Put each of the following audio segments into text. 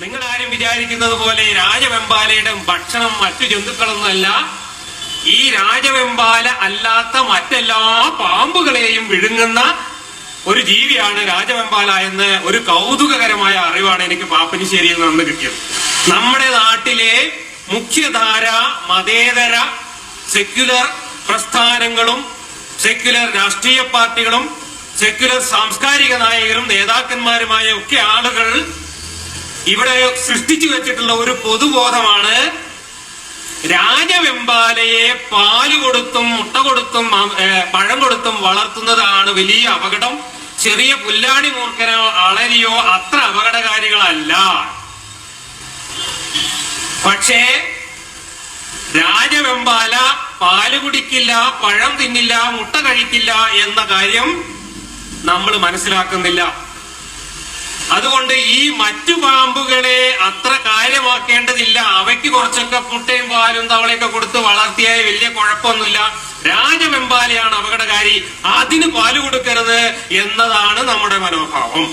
നിങ്ങൾ ആരും വിചാരിക്കുന്നത് പോലെ രാജവെമ്പാലയുടെ ഭക്ഷണം മറ്റു ജന്തുക്കളൊന്നുമല്ല. ഈ രാജവെമ്പാല അല്ലാത്ത മറ്റെല്ലാ പാമ്പുകളെയും വിഴുങ്ങുന്ന ഒരു ജീവിയാണ് രാജവെമ്പാല എന്ന് ഒരു കൗതുകകരമായ അറിവാണ് എനിക്ക് പാപ്പനിശ്ശേരിയിൽ നിന്ന് കിട്ടിയത്. നമ്മുടെ നാട്ടിലെ മുഖ്യധാര മതേതര സെക്യുലർ പ്രസ്ഥാനങ്ങളും സെക്യുലർ രാഷ്ട്രീയ പാർട്ടികളും സെക്യുലർ സാംസ്കാരിക നായകരും നേതാക്കന്മാരുമായ ഒക്കെ ആളുകൾ ഇവിടെ സൃഷ്ടിച്ചു വെച്ചിട്ടുള്ള ഒരു പൊതുബോധമാണ് രാജവെമ്പാലയെ പാൽ കൊടുത്തും മുട്ട കൊടുത്തും പഴം കൊടുത്തും വളർത്തുന്നതാണ് വലിയ അപകടം. ചെറിയ പുല്ലാണി മൂർഖനോ അളരിയോ അത്ര അപകടകാരികളല്ല. പക്ഷേ രാജവെമ്പാല പാൽ കുടിക്കില്ല പഴം തിന്നില്ല മുട്ട കഴിക്കില്ല എന്ന കാര്യം നമ്മൾ മനസ്സിലാക്കുന്നില്ല. അതുകൊണ്ട് ഈ മറ്റു പാമ്പുകളെ അത്ര കാര്യമാക്കേണ്ടതില്ല. അവയ്ക്ക് കുറച്ചൊക്കെ മുട്ടയും പാലും തവളയൊക്കെ കൊടുത്ത് വളർത്തിയാൽ വലിയ കുഴപ്പമൊന്നുമില്ല. രാജവെമ്പാലയാണ് അപകടകാരി. അതിന് പാൽ കൊടുക്കരുത് എന്നതാണ് നമ്മുടെ മനോഭാവം.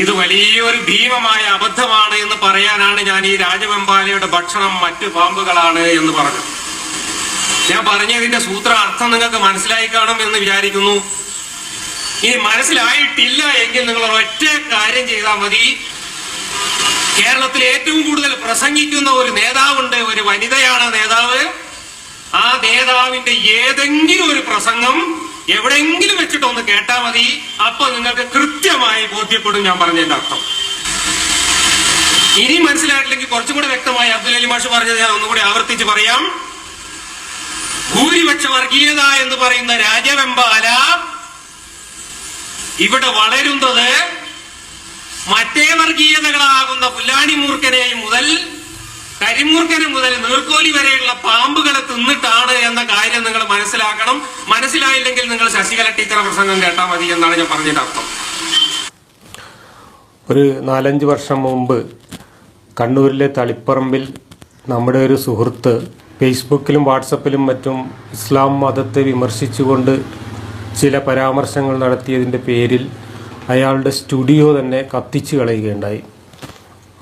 ഇത് വലിയൊരു ഭീമമായ അബദ്ധമാണ് എന്ന് പറയാനാണ് ഞാൻ ഈ രാജവെമ്പാലയുടെ ഭക്ഷണം മറ്റു പാമ്പുകളാണ് എന്ന് പറഞ്ഞത്. ഞാൻ പറഞ്ഞതിന്റെ സൂത്ര അർത്ഥം നിങ്ങൾക്ക് മനസ്സിലായി കാണും എന്ന് വിചാരിക്കുന്നു. ഇനി മനസ്സിലായിട്ടില്ല എങ്കിൽ നിങ്ങൾ ഒറ്റ കാര്യം ചെയ്താൽ മതി. കേരളത്തിൽ ഏറ്റവും കൂടുതൽ പ്രസംഗിക്കുന്ന ഒരു നേതാവുണ്ട് ഒരു വനിതയാണ് നേതാവ്. ആ നേതാവിന്റെ ഏതെങ്കിലും ഒരു പ്രസംഗം എവിടെയെങ്കിലും വെച്ചിട്ടൊന്ന് കേട്ടാൽ മതി. അപ്പൊ നിങ്ങൾക്ക് കൃത്യമായി ബോധ്യപ്പെടും ഞാൻ പറഞ്ഞതിന്റെ അർത്ഥം. ഇനി മനസ്സിലായിട്ടില്ലെങ്കിൽ കുറച്ചും കൂടെ വ്യക്തമായി അബ്ദുൽ അലി മാഷ് പറഞ്ഞത് ഞാൻ ഒന്നുകൂടി ആവർത്തിച്ച് പറയാം. ഭൂരിപക്ഷ വർഗീയത എന്ന് പറയുന്ന രാജവെമ്പാല ഇവിടെ വളരുന്നത് മറ്റേ വർഗീയതകളാകുന്ന പുല്ലാണി മൂർഖനെ മുതൽ കരിമൂർഖന് മുതൽ നീർക്കോലി വരെയുള്ള പാമ്പുകളെ തിന്നിട്ടാണ് എന്ന കാര്യം നിങ്ങൾ മനസ്സിലാക്കണം. മനസ്സിലായില്ലെങ്കിൽ നിങ്ങൾ ശശികല ടീച്ചറെ പ്രസംഗം കേട്ടാൽ മതി എന്നാണ് ഞാൻ പറഞ്ഞതിന്റെ അർത്ഥം. ഒരു നാലഞ്ച് വർഷം മുമ്പ് കണ്ണൂരിലെ തളിപ്പറമ്പിൽ നമ്മുടെ ഒരു സുഹൃത്ത് ഫേസ്ബുക്കിലും വാട്സപ്പിലും മറ്റും ഇസ്ലാം മതത്തെ വിമർശിച്ചുകൊണ്ട് ചില പരാമർശങ്ങൾ നടത്തിയതിന്റെ പേരിൽ അയാളുടെ സ്റ്റുഡിയോ തന്നെ കത്തിച്ചു കളയുകയുണ്ടായി.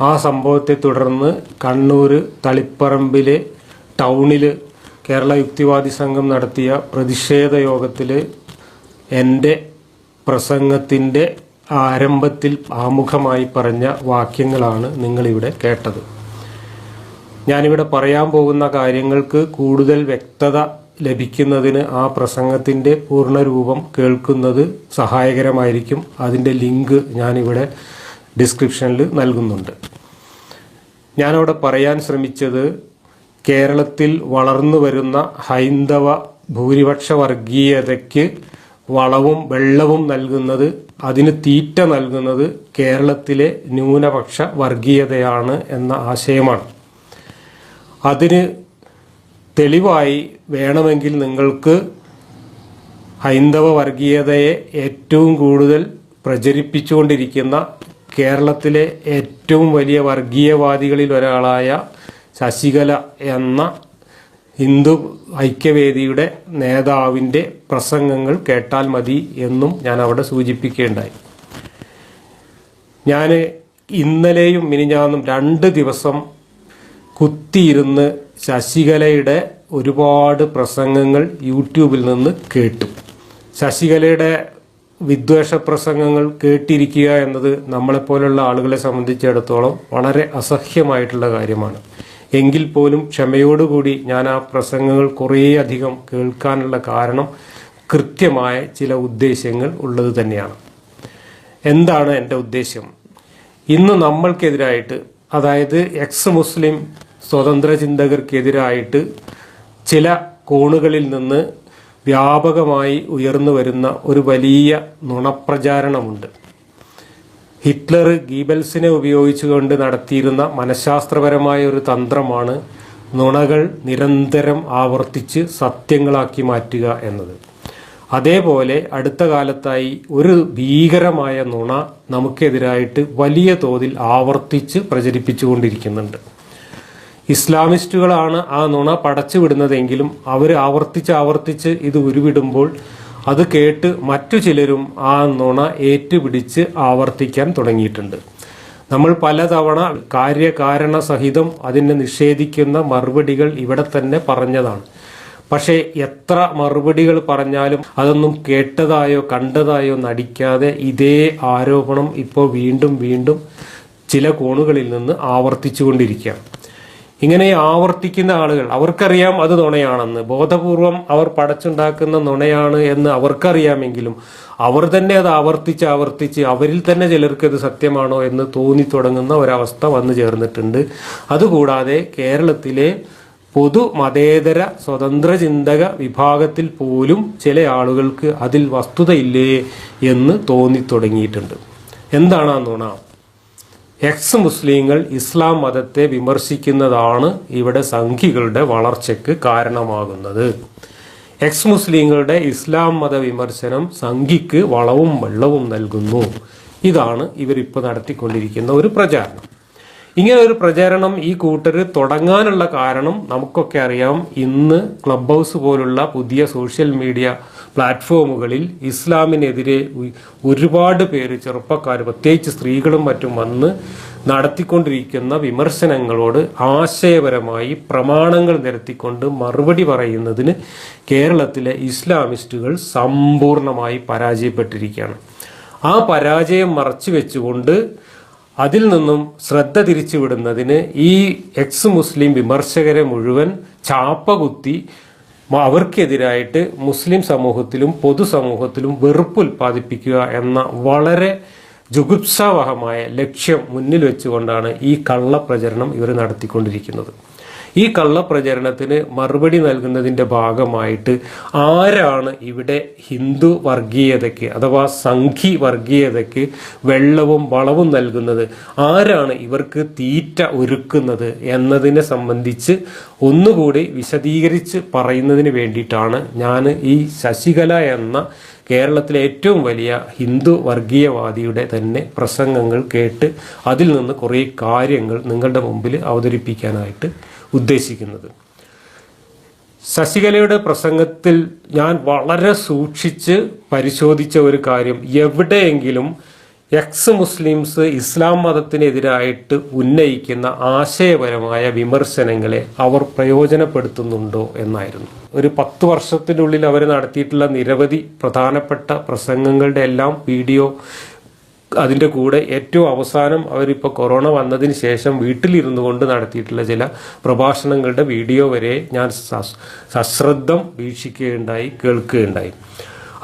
ആ സംഭവത്തെ തുടർന്ന് കണ്ണൂർ തളിപ്പറമ്പിലെ ടൗണിൽ കേരള യുക്തിവാദി സംഘം നടത്തിയ പ്രതിഷേധ യോഗത്തിൽ എന്റെ പ്രസംഗത്തിന്റെ ആരംഭത്തിൽ ആമുഖമായി പറഞ്ഞ വാക്യങ്ങളാണ് നിങ്ങളിവിടെ കേട്ടത്. ഞാനിവിടെ പറയാൻ പോകുന്ന കാര്യങ്ങൾക്ക് കൂടുതൽ വ്യക്തത ലഭിക്കുന്നതിന് ആ പ്രസംഗത്തിന്റെ പൂർണരൂപം കേൾക്കുന്നത് സഹായകരമായിരിക്കും. അതിന്റെ ലിങ്ക് ഞാനിവിടെ ഡിസ്ക്രിപ്ഷനിൽ നൽകുന്നുണ്ട്. ഞാനവിടെ പറയാൻ ശ്രമിച്ചത് കേരളത്തിൽ വളർന്നു വരുന്ന ഹൈന്ദവ ഭൂരിപക്ഷ വർഗീയതയ്ക്ക് വളവും വെള്ളവും നൽകുന്നത് അതിന് തീറ്റ നൽകുന്നത് കേരളത്തിലെ ന്യൂനപക്ഷ വർഗീയതയാണ് എന്ന ആശയമാണ്. അതിന് തെളിവായി വേണമെങ്കിൽ നിങ്ങൾക്ക് ഹൈന്ദവ വർഗീയതയെ ഏറ്റവും കൂടുതൽ പ്രചരിപ്പിച്ചുകൊണ്ടിരിക്കുന്ന കേരളത്തിലെ ഏറ്റവും വലിയ വർഗീയവാദികളിൽ ഒരാളായ ശശികല എന്ന ഹിന്ദു ഐക്യവേദിയുടെ നേതാവിന്റെ പ്രസംഗങ്ങൾ കേട്ടാൽ മതി എന്നും ഞാൻ അവിടെ സൂചിപ്പിക്കുകയുണ്ടായി ഞാൻ ഇന്നലെയും മിനിഞ്ഞാന്നും രണ്ട് ദിവസം കുത്തിയിരുന്ന് ശശികലയുടെ ഒരുപാട് പ്രസംഗങ്ങൾ യൂട്യൂബിൽ നിന്ന് കേട്ടു. ശശികലയുടെ വിദ്വേഷ പ്രസംഗങ്ങൾ കേട്ടിരിക്കുക എന്നത് നമ്മളെപ്പോലുള്ള ആളുകളെ സംബന്ധിച്ചിടത്തോളം വളരെ അസഹ്യമായിട്ടുള്ള കാര്യമാണ്. എങ്കിൽ പോലും ക്ഷമയോടുകൂടി ഞാൻ ആ പ്രസംഗങ്ങൾ കുറേയധികം കേൾക്കാനുള്ള കാരണം കൃത്യമായ ചില ഉദ്ദേശ്യങ്ങൾ ഉള്ളത് തന്നെയാണ്. എന്താണ് എന്റെ ഉദ്ദേശ്യം? ഇന്ന് നമ്മൾക്കെതിരായിട്ട് അതായത് എക്സ് മുസ്ലിം സ്വതന്ത്ര ചിന്തകർക്കെതിരായിട്ട് ചില കോണുകളിൽ നിന്ന് വ്യാപകമായി ഉയർന്നു വരുന്ന ഒരു വലിയ നുണപ്രചാരണമുണ്ട്. ഹിറ്റ്ലർ ഗീബൽസിനെ ഉപയോഗിച്ചുകൊണ്ട് നടത്തിയിരുന്ന മനഃശാസ്ത്രപരമായ ഒരു തന്ത്രമാണ് നുണകൾ നിരന്തരം ആവർത്തിച്ച് സത്യങ്ങളാക്കി മാറ്റുക എന്നത്. അതേപോലെ അടുത്ത കാലത്തായി ഒരു ഭീകരമായ നുണ നമുക്കെതിരായിട്ട് വലിയ തോതിൽ ആവർത്തിച്ച് പ്രചരിപ്പിച്ചുകൊണ്ടിരിക്കുന്നുണ്ട്. ഇസ്ലാമിസ്റ്റുകളാണ് ആ നുണ പടച്ചു വിടുന്നതെങ്കിലും അവർ ആവർത്തിച്ച് ആവർത്തിച്ച് ഇത് ഉരുവിടുമ്പോൾ അത് കേട്ട് മറ്റു ചിലരും ആ നുണ ഏറ്റുപിടിച്ച് ആവർത്തിക്കാൻ തുടങ്ങിയിട്ടുണ്ട്. നമ്മൾ പലതവണ കാര്യകാരണ സഹിതം അതിനെ നിഷേധിക്കുന്ന മറുപടികൾ ഇവിടെ തന്നെ പറഞ്ഞതാണ്. പക്ഷേ എത്ര മറുപടികൾ പറഞ്ഞാലും അതൊന്നും കേട്ടതായോ കണ്ടതായോ നടിക്കാതെ ഇതേ ആരോപണം ഇപ്പോൾ വീണ്ടും വീണ്ടും ചില കോണുകളിൽ നിന്ന് ആവർത്തിച്ചുകൊണ്ടിരിക്കുകയാണ്. ഇങ്ങനെ ആവർത്തിക്കുന്ന ആളുകൾ അവർക്കറിയാം അത് നുണയാണെന്ന്. ബോധപൂർവം അവർ പടച്ചുണ്ടാക്കുന്ന നുണയാണ് എന്ന് അവർക്കറിയാമെങ്കിലും അവർ തന്നെ അത് ആവർത്തിച്ച് ആവർത്തിച്ച് അവരിൽ തന്നെ ചിലർക്ക് ഇത് സത്യമാണോ എന്ന് തോന്നി തുടങ്ങുന്ന ഒരവസ്ഥ വന്നു ചേർന്നിട്ടുണ്ട്. അതുകൂടാതെ കേരളത്തിലെ പൊതു മതേതര സ്വതന്ത്ര ചിന്തക വിഭാഗത്തിൽ പോലും ചില ആളുകൾക്ക് അതിൽ വസ്തുതയില്ലേ എന്ന് തോന്നി തുടങ്ങിയിട്ടുണ്ട്. എന്താണ് ആ നുണ? എക്സ് മുസ്ലിങ്ങൾ ഇസ്ലാം മതത്തെ വിമർശിക്കുന്നതാണ് ഇവിടെ സംഘികളുടെ വളർച്ചയ്ക്ക് കാരണമാകുന്നത്. എക്സ് മുസ്ലിങ്ങളുടെ ഇസ്ലാം മത വിമർശനം സംഘിക്ക് വളവും വെള്ളവും നൽകുന്നു. ഇതാണ് ഇവരിപ്പോൾ നടത്തിക്കൊണ്ടിരിക്കുന്ന ഒരു പ്രചാരണം. ഇങ്ങനെ ഒരു പ്രചാരണം ഈ കൂട്ടർ തുടങ്ങാനുള്ള കാരണം നമുക്കൊക്കെ അറിയാം. ഇന്ന് ക്ലബ് ഹൗസ് പോലുള്ള പുതിയ സോഷ്യൽ മീഡിയ പ്ലാറ്റ്ഫോമുകളിൽ ഇസ്ലാമിനെതിരെ ഒരുപാട് പേര് ചെറുപ്പക്കാർ പ്രത്യേകിച്ച് സ്ത്രീകളും മറ്റും വന്ന് നടത്തിക്കൊണ്ടിരിക്കുന്ന വിമർശനങ്ങളോട് ആശയപരമായി പ്രമാണങ്ങൾ നിരത്തിക്കൊണ്ട് മറുപടി പറയുന്നതിന് കേരളത്തിലെ ഇസ്ലാമിസ്റ്റുകൾ സമ്പൂർണമായി പരാജയപ്പെട്ടിരിക്കുകയാണ്. ആ പരാജയം മറച്ചു വെച്ചുകൊണ്ട് അതിൽ നിന്നും ശ്രദ്ധ തിരിച്ചുവിടുന്നതിന് ഈ എക്സ് മുസ്ലിം വിമർശകരെ മുഴുവൻ ചാപ്പ കുത്തി മ- അവർക്കെതിരായിട്ട് മുസ്ലിം സമൂഹത്തിലും പൊതുസമൂഹത്തിലും വെറുപ്പ് ഉൽപ്പാദിപ്പിക്കുക എന്ന വളരെ ജുഗുപ്സാവഹമായ ലക്ഷ്യം മുന്നിൽ വെച്ചുകൊണ്ടാണ് ഈ കള്ളപ്രചരണം ഇവർ നടത്തിക്കൊണ്ടിരിക്കുന്നത്. ഈ കള്ളപ്രചരണത്തിന് മറുപടി നൽകുന്നതിന്റെ ഭാഗമായിട്ട് ആരാണ് ഇവിടെ ഹിന്ദു വർഗീയതയ്ക്ക് അഥവാ സംഘി വർഗീയതയ്ക്ക് വെള്ളവും വളവും നൽകുന്നത്? ആരാണ് ഇവർക്ക് തീറ്റ ഒരുക്കുന്നത് എന്നതിനെ സംബന്ധിച്ച് ഒന്നുകൂടി വിശദീകരിച്ച് പറയുന്നതിന് വേണ്ടിയിട്ടാണ് ഞാൻ ഈ ശശികല എന്ന കേരളത്തിലെ ഏറ്റവും വലിയ ഹിന്ദു വർഗീയവാദിയുടെ തന്നെ പ്രസംഗങ്ങൾ കേട്ട് അതിൽ നിന്ന് കുറേ കാര്യങ്ങൾ നിങ്ങളുടെ മുമ്പിൽ അവതരിപ്പിക്കാനായിട്ട് ഉദ്ദേശിക്കുന്നത്. ശശികലയുടെ പ്രസംഗത്തിൽ ഞാൻ വളരെ സൂക്ഷിച്ച് പരിശോധിച്ച ഒരു കാര്യം. എവിടെയെങ്കിലും എക്സ് മുസ്ലിംസ് ഇസ്ലാം മതത്തിനെതിരായിട്ട് ഉന്നയിക്കുന്ന ആശയപരമായ വിമർശനങ്ങളെ അവർ പ്രയോജനപ്പെടുത്തുന്നുണ്ടോ എന്നായിരുന്നു. ഒരു പത്ത് വർഷത്തിനുള്ളിൽ അവർ നടത്തിയിട്ടുള്ള നിരവധി പ്രധാനപ്പെട്ട പ്രസംഗങ്ങളുടെ എല്ലാം വീഡിയോ അതിന്റെ കൂടെ ഏറ്റവും അവസാനം അവരിപ്പോൾ കൊറോണ വന്നതിന് ശേഷം വീട്ടിലിരുന്നു കൊണ്ട് നടത്തിയിട്ടുള്ള ചില പ്രഭാഷണങ്ങളുടെ വീഡിയോ വരെ ഞാൻ സശ്രദ്ധം വീക്ഷിക്കുകയുണ്ടായി കേൾക്കുകയുണ്ടായി.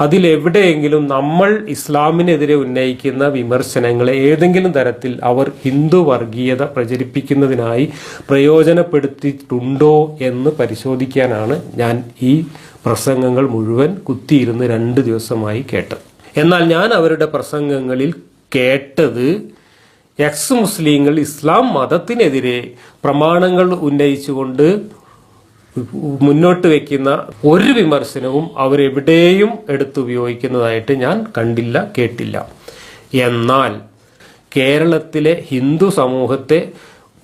അതിലെവിടെയെങ്കിലും നമ്മൾ ഇസ്ലാമിനെതിരെ ഉന്നയിക്കുന്ന വിമർശനങ്ങളെ ഏതെങ്കിലും തരത്തിൽ അവർ ഹിന്ദു വർഗീയത പ്രചരിപ്പിക്കുന്നതിനായി പ്രയോജനപ്പെടുത്തിയിട്ടുണ്ടോ എന്ന് പരിശോധിക്കാനാണ് ഞാൻ ഈ പ്രസംഗങ്ങൾ മുഴുവൻ കുത്തിയിരുന്ന് രണ്ട് ദിവസമായി കേട്ടത്. എന്നാൽ ഞാൻ അവരുടെ പ്രസംഗങ്ങളിൽ കേട്ടത് എക്സ് മുസ്ലിങ്ങൾ ഇസ്ലാം മതത്തിനെതിരെ പ്രമാണങ്ങൾ ഉന്നയിച്ചുകൊണ്ട് മുന്നോട്ട് വെക്കുന്ന ഒരു വിമർശനവും അവരെവിടെയും എടുത്തുപയോഗിക്കുന്നതായിട്ട് ഞാൻ കണ്ടില്ല കേട്ടില്ല. എന്നാൽ കേരളത്തിലെ ഹിന്ദു സമൂഹത്തെ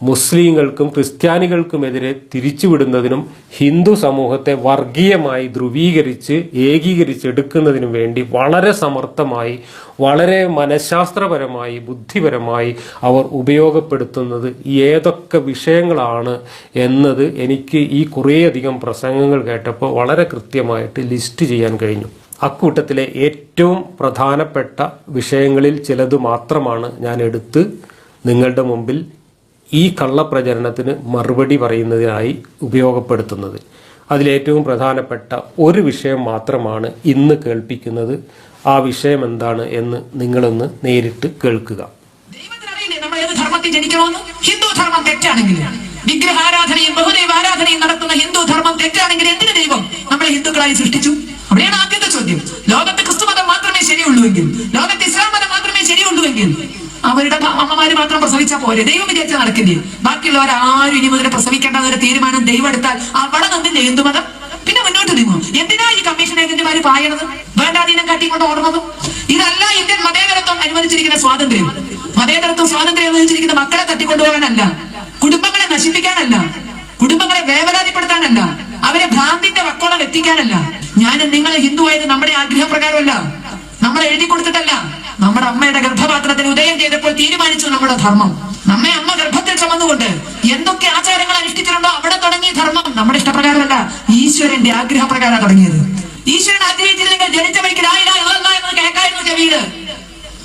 മുസ്ലിങ്ങൾക്കും ക്രിസ്ത്യാനികൾക്കുമെതിരെ തിരിച്ചുവിടുന്നതിനും ഹിന്ദു സമൂഹത്തെ വർഗീയമായി ധ്രുവീകരിച്ച് ഏകീകരിച്ചെടുക്കുന്നതിനും വേണ്ടി വളരെ സമർത്ഥമായി വളരെ മനഃശാസ്ത്രപരമായി ബുദ്ധിപരമായി അവർ ഉപയോഗപ്പെടുത്തുന്നത് ഏതൊക്കെ വിഷയങ്ങളാണ് എന്നത് എനിക്ക് ഈ കുറേയധികം പ്രസംഗങ്ങൾ കേട്ടപ്പോൾ വളരെ കൃത്യമായിട്ട് ലിസ്റ്റ് ചെയ്യാൻ കഴിഞ്ഞു. അക്കൂട്ടത്തിലെ ഏറ്റവും പ്രധാനപ്പെട്ട വിഷയങ്ങളിൽ ചിലത് മാത്രമാണ് ഞാൻ എടുത്ത് നിങ്ങളുടെ മുമ്പിൽ ഈ കള്ളപ്രചരണത്തിന് മറുപടി പറയുന്നതിനായി ഉപയോഗപ്പെടുത്തുന്നത്. അതിലേറ്റവും പ്രധാനപ്പെട്ട ഒരു വിഷയം മാത്രമാണ് ഇന്ന് കേൾപ്പിക്കുന്നത്. ആ വിഷയം എന്താണ് എന്ന് നിങ്ങളൊന്ന് നേരിട്ട് കേൾക്കുക. ഹിന്ദു തെറ്റാണെങ്കിൽ വിഗ്രഹാരാധനയും ബഹുദൈവ ആരാധനയും നടത്തുന്ന ഹിന്ദു ധർമ്മം തെറ്റാണെങ്കിൽ എന്തിന് ദൈവം നമ്മളെ ഹിന്ദുക്കളായി സൃഷ്ടിച്ചു? അവിടെയാണ് ആദ്യത്തെ ചോദ്യം. ലോകത്ത് ക്രിസ്തു മതം മാത്രമേ ശരിയുള്ളൂ എങ്കിൽ ലോകത്ത് ഇസ്ലാം മതം മാത്രമേ ശരിയുള്ളൂവെങ്കിൽ അവരുടെ അമ്മമാര് മാത്രം പ്രസവിച്ചാൽ പോരെ. ദൈവം വിചാരിച്ചാൽ നടക്കില്ലേ? ബാക്കിയുള്ളവർ ആരും ഇനി മുതൽ പ്രസവിക്കേണ്ട ഒരു തീരുമാനം ദൈവം എടുത്താൽ അവിടെ നിന്നില്ല എന്തു മതം പിന്നെ മുന്നോട്ട് നീങ്ങും. എന്തിനാ ഈ കമ്മീഷൻ ഏജന്റുമാര് പായണത്? വേണ്ടാധീനം കാട്ടിക്കൊണ്ട് ഓടുന്നത് ഇതല്ല ഇന്ത്യൻ മതേതരത്വം അനുവദിച്ചിരിക്കുന്ന സ്വാതന്ത്ര്യം. മതേതരത്വം സ്വാതന്ത്ര്യം അനുവദിച്ചിരിക്കുന്ന മക്കളെ തട്ടിക്കൊണ്ടുപോകാനല്ല. കുടുംബങ്ങളെ നശിപ്പിക്കാനല്ല. കുടുംബങ്ങളെ വേവലാതിപ്പെടുത്താനല്ല. അവരെ ഭ്രാന്തിന്റെ വക്കോളം എത്തിക്കാനല്ല. ഞാൻ നിങ്ങളെ ഹിന്ദു ആയത് നമ്മുടെ ആഗ്രഹപ്രകാരമല്ല. നമ്മളെ എഴുതി കൊടുത്തിട്ടല്ല നമ്മുടെ അമ്മയുടെ ഗർഭപാത്രത്തിൽ ഉദയം ചെയ്തപ്പോൾ തീരുമാനിച്ചു നമ്മുടെ ധർമ്മം. നമ്മെ അമ്മ ഗർഭത്തിൽ ചുമന്നുകൊണ്ട് എന്തൊക്കെ ആചാരങ്ങൾ അനുഷ്ഠിച്ചിട്ടുണ്ടോ അവിടെ തുടങ്ങിയ ധർമ്മം. നമ്മുടെ ഇഷ്ടപ്രകാരമല്ല ഈശ്വരന്റെ ആഗ്രഹപ്രകാരം തുടങ്ങിയത്. ഈശ്വരൻ ആഗ്രഹിച്ചില്ലെങ്കിൽ ജനിച്ച വഴിക്ക് എന്ന് കേൾക്കായിരുന്നു ചെവിയിൽ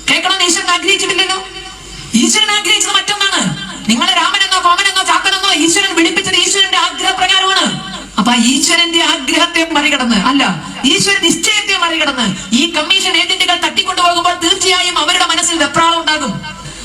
കേൾക്കണം ഈശ്വരൻ ആഗ്രഹിച്ചിട്ടില്ലല്ലോ? ഈശ്വരൻ ആഗ്രഹിച്ചത് മറ്റൊന്നാണ്. നിങ്ങളെ രാമനെന്നോ കോമനെന്നോ ചാത്തനെന്നോ ഈശ്വരൻ വിളിപ്പിച്ചത് ഈശ്വരന്റെ ആഗ്രഹപ്രകാരമാണ്. അപ്പൊ ഈശ്വരന്റെ ആഗ്രഹത്തെ മറികടന്ന് അല്ല ഈശ്വര നിശ്ചയത്തെ മറികടന്ന് ഈ കമ്മീഷൻ ഏജന്റുകൾ തട്ടിക്കൊണ്ടുപോകുമ്പോൾ തീർച്ചയായും അവരുടെ മനസ്സിൽ വെപ്രാളം ഉണ്ടാകും.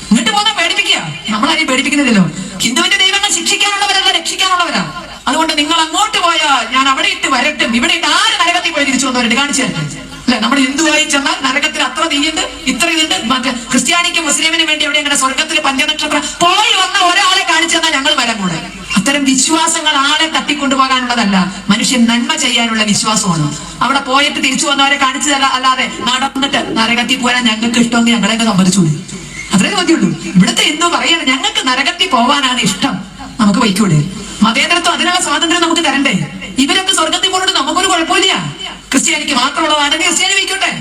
എന്നിട്ട് പോകാൻ പേടിപ്പിക്കുക. നമ്മളാരെയും പേടിപ്പിക്കുന്നില്ലല്ലോ. ഹിന്ദുവിന്റെ ദൈവങ്ങൾ ശിക്ഷിക്കാനുള്ളവരല്ല രക്ഷിക്കാനുള്ളവരാ. അതുകൊണ്ട് നിങ്ങൾ അങ്ങോട്ട് പോയാൽ ഞാൻ അവിടെ ഇട്ട് വരട്ടും. ഇവിടെ ഇട്ട് ആര് നരകത്തിൽ പോയി തിരിച്ചു വന്നവരുണ്ട്? കാണിച്ചു തരട്ടെ അല്ലെ നമ്മൾ ഹിന്ദുവായി ചെന്നാൽ നരകത്തിൽ അത്ര തീയുണ്ട് ഇത്ര ഇതുണ്ട്. മറ്റേ ക്രിസ്ത്യാനിക്ക് മുസ്ലിമിന് വേണ്ടി അവിടെ അങ്ങനെ സ്വർഗത്തിൽ പഞ്ചനക്ഷത്രം പോയി വന്ന ഒരാളെ കാണിച്ചു തന്നാൽ ഞങ്ങൾ വരാൻ കൂടെ അത്തരം വിശ്വാസങ്ങൾ ആളെ തട്ടിക്കൊണ്ടുപോകാനുള്ളതല്ല. മനുഷ്യൻ നന്മ ചെയ്യാനുള്ള വിശ്വാസമാണ്. അവിടെ പോയിട്ട് തിരിച്ചു വന്നവരെ കാണിച്ചു തരാ അല്ലാതെ നടന്നിട്ട് നരകത്തിൽ പോരാൻ ഞങ്ങൾക്ക് ഇഷ്ടമെങ്കിൽ ഞങ്ങളെയൊക്കെ സമ്മതിച്ചു. അത്രേ ചോദ്യമുള്ളൂ ഇവിടുത്തെ എന്തോ പറയാണ് ഞങ്ങൾക്ക് നരകത്തിൽ പോവാനാണ് ഇഷ്ടം. നമുക്ക് വയ്ക്കൂടെ? മതേതരത്വം അതിനുള്ള സ്വാതന്ത്ര്യം നമുക്ക് തരണ്ടേ? ഇവരൊക്കെ സ്വർഗത്തിൽ പോയിട്ട് നമുക്കൊരു കുഴപ്പമില്ല. ക്രിസ്ത്യാനിക്ക് മാത്രമുള്ളതാണെങ്കിൽ ക്രിസ്ത്യാനി വയ്ക്കോട്ടെ?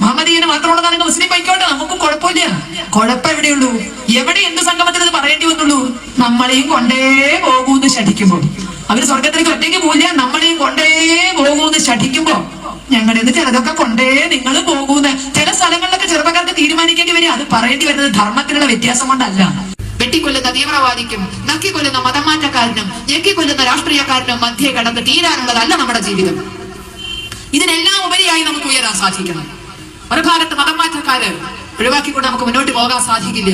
മുഹമ്മദീന് മാത്രമുള്ളതാണെങ്കിൽ മുസ്ലിം വയ്ക്കോട്ടെ നമുക്ക് കുഴപ്പമില്ല. കുഴപ്പം എവിടെയുള്ളൂ? എവിടെ എന്ത് സംഗമത്തിൽ അത് പറയേണ്ടി വന്നുള്ളൂ? നമ്മളെയും കൊണ്ടേ പോകൂന്ന് ശഠിക്കുമ്പോൾ. അവർ സ്വർഗത്തിലേക്ക് ഒറ്റയ്ക്ക് പോവില്ല നമ്മളെയും കൊണ്ടേ പോകൂന്ന് ശഠിക്കുമ്പോ ഞങ്ങളുടെ ചിലതൊക്കെ കൊണ്ടേ നിങ്ങൾ പോകൂന്ന് ചില സ്ഥലങ്ങളിലൊക്കെ ചെറുപ്പക്കാർക്ക് തീരുമാനിക്കേണ്ടി വരും. അത് പറയേണ്ടി വരുന്നത് ധർമ്മത്തിലുള്ള വ്യത്യാസം കൊണ്ടല്ല. വെട്ടിക്കൊല്ലുന്ന തീവ്രവാദിക്കും നക്കിക്കൊല്ലുന്ന മതമാറ്റക്കാരനും ഞെക്കിക്കൊല്ലുന്ന രാഷ്ട്രീയക്കാരനും മധ്യേ കടന്ന് തീരാനുള്ളതല്ല നമ്മുടെ ജീവിതം. ഇതിനെല്ലാം ഉപരിയായി നമുക്ക് ഉയരാൻ സാധിക്കണം. ഒരു ഭാഗത്ത് മതമാറ്റക്കാര് ഒഴിവാക്കിക്കൊണ്ട് നമുക്ക് മുന്നോട്ട് പോകാൻ സാധിക്കില്ല.